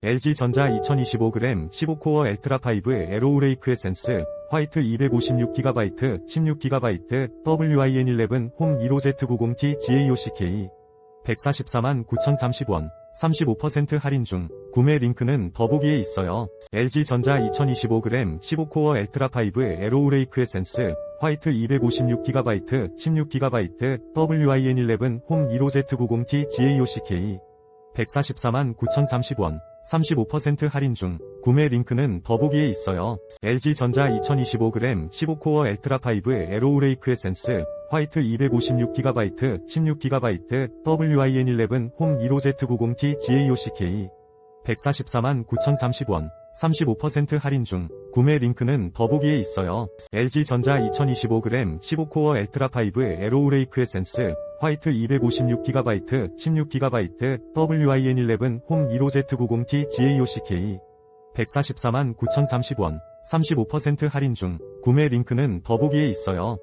LG전자 2025g 15코어 엘트라5 에로우레이크 에센스 화이트 256GB 16GB WIN11 홈 15Z90T GAOCK 144만 9,030원 35% 할인 중 구매 링크는 더보기에 있어요. LG전자 2025g 15코어 엘트라5 에로우레이크 에센스 화이트 256GB 16GB WIN11 홈 15Z90T GAOCK 144만 9,030원 35% 할인 중 구매 링크는 더보기에 있어요. LG전자 2025g 15코어 엘트라5 에로우레이크 에센스 화이트 256GB 16GB WIN11 홈 15Z90T GAOCK 144만 9,030원 35% 할인 중 구매 링크는 더보기에 있어요. LG전자 2025g 15코어 엘트라5 에로우레이크 에센스 화이트 256GB 16GB WIN11 홈 15Z90T GAOCK 144만 9,030원 35% 할인 중 구매 링크는 더보기에 있어요.